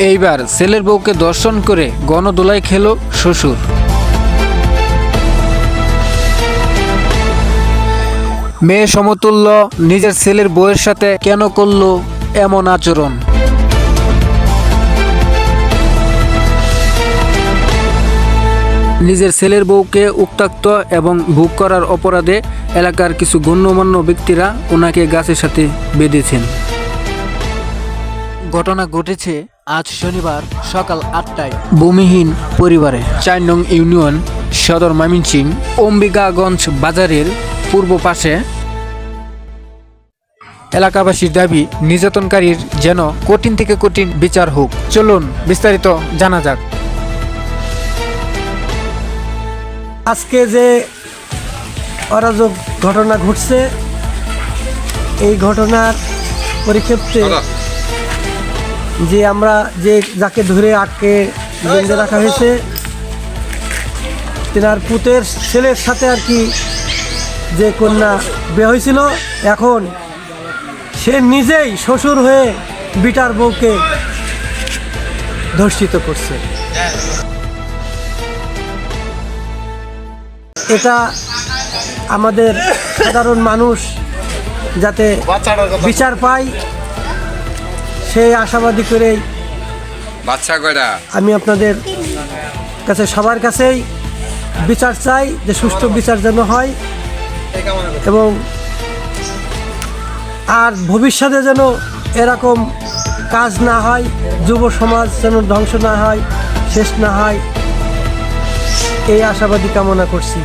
এইবার ছেলের বউকে দর্শন করে গণদোলায় খেলো শ্বশুর। মেয়ে সমতুল্য নিজের ছেলের বউয়ের সাথে কেন করল এমন আচরণ? নিজের ছেলের বউকে উত্তাক্ত এবং ভোগ করার অপরাধে এলাকার কিছু গণ্যমান্য ব্যক্তিরা ওনাকে গাছের সাথে বেঁধেছেন। ঘটনা ঘটেছে আজ শনিবার সকাল আটটায়। ভূমিহীন পরিবারে চার নং ইউনিয়ন সদর ময়মনসিং অম্বিকাগঞ্জ বাজারের পূর্ব পাশে। এলাকাবাসীর দাবি নির্যাতনকারীর যেন কঠিন থেকে কঠিন বিচার হোক। চলুন বিস্তারিত জানা যাক। আজকে যে অরাজক ঘটনা ঘটছে এই ঘটনার পরিক্ষেত্রে যে আমরা যে যাকে ধরে আটকে বেঁধে রাখা হয়েছে, তেনার পুতের ছেলের সাথে আর কি যে কন্যা বিয়ে হয়েছিল, এখন সে নিজেই শ্বশুর হয়ে বিটার বউকে ধর্ষিত করছে। এটা আমাদের সাধারণ মানুষ যাতে বিচার পায় সেই আশাবাদী করেই বাচ্চা কয়টা? আমি আপনাদের কাছে সবার কাছেই বিচার চাই যে সুষ্ঠু বিচার যেন হয় এবং আর ভবিষ্যতে যেন এরকম কাজ না হয় যুব সমাজ যেন ধ্বংস না হয় শেষ না হয় এই আশাবাদী কামনা করছি।